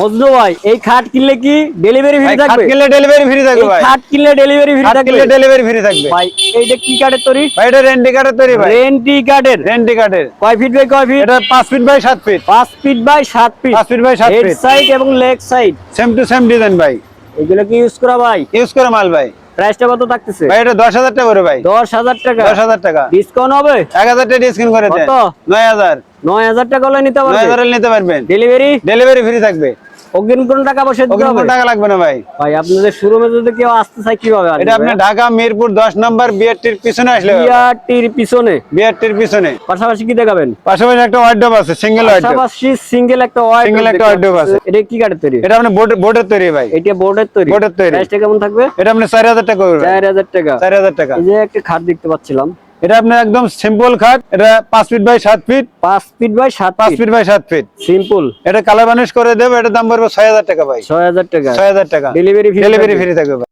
মজনু ভাই এই খাট কিনলে কি ডেলিভারি ফ্রি ভাই খাট কিনলে ডেলিভারি ফ্রি থাকবে ভাই। খাট কিনলে ডেলিভারি ফ্রি থাকবে? কিনলে ডেলিভারি ফ্রি থাকবে। ভাই এইটা কি কাঠের তৈরি? ভাই এটা রেন্টি তৈরি ভাই। রেন্টি কাঠের। রেন্টি কয় ফিট বাই কয় ফিট এটা পাঁচ ফিট বাই সাত ফিট পাঁচ ফিট বাই সাত ফিট পাঁচ ফিট বাই সাত হেড সাইড এবং leg side same to same design ভাই। এগুলো কি ইউজ করা ভাই? ইউজ করে মাল ভাই। প্রাইসটা কত থাকতেছে? ভাই এটা দশ হাজার টাকা করে ভাই। দশ হাজার টাকা। দশ হাজার টাকা। ডিসকাউন্ট হবে? এক হাজার টাকা ডিসকাউন্ট করে দেন। কত? নয় হাজার। নয় হাজার টাকা হলে নিতে নয় পারবে হাজার নিতে পারবেন। ডেলিভারি ডেলিভারি ফ্রি থাকবে। অগ্রিম কোন টাকা বসে দিতে হবে কোনো টাকা লাগবে না ভাই। ভাই আপনাদের শোরুমে যদি কেউ আসতে চায় কীভাবে এটা আপনি ঢাকা মিরপুর দশ নম্বর বিআরটির পিছনে আসলে বিআরটির পিছনে? বিআরটির পিছনে। পাশাপাশি কি দেখাবেন? পাশাপাশি একটা ওয়ার্ডরোব আছে সিঙ্গেল ওয়ার্ডরোব পাশাপাশি সিঙ্গেল একটা ওয়ার্ড Single একটা wardrobe আছে। এটা কি কাঠের তৈরি? এটা আপনি বোর্ড বোর্ডের তৈরি ভাই। এটা বোর্ডের তৈরি। Board-এর তৈরি। প্রাইসটা কেমন থাকবে? এটা আপনি চার হাজার টাকা করবেন। চার হাজার টাকা। চার হাজার টাকা। এই যে একটা খাট দেখতে পাচ্ছিলাম। এটা আপনার একদম সিম্পল খাট। এটা পাঁচ ফিট বাই সাত ফিট পাঁচ ফিট বাই সাত পাঁচ ফিট বাই সাত ফিট সিম্পল এটা কালার বানিশ করে দেবে এটার দাম পড়বে ছয় হাজার টাকা ভাই। ছয় হাজার টাকা। ছয় হাজার টাকা। ডেলিভারি ফ্রি ডেলিভারি ফ্রি থাকবে